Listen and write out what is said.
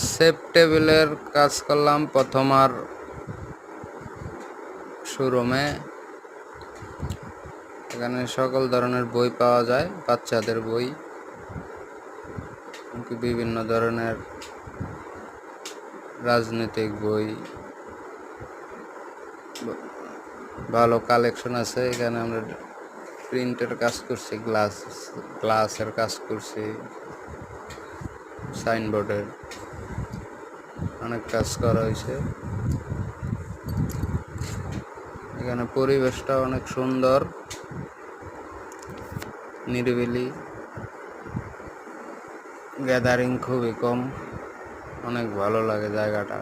Safe টেবিলের কাজ করলাম প্রথম আর শোরুমে। এখানে সকল ধরনের বই পাওয়া যায়, বাচ্চাদের বই বিভিন্ন ধরনের রাজনৈতিক বই। ভালো কালেকশন আছে, এখানে আমরা প্রিন্টের কাজ করছি, গ্লাস, গ্লাসের কাজ করছি, সাইনবোর্ডের। অনেক কাজ করা হয়েছে। এখানে পরিবেশটা অনেক সুন্দর, নিরিবিলি। গ্যাদারিং খুবই কম, অনেক ভালো লাগে জায়গাটা।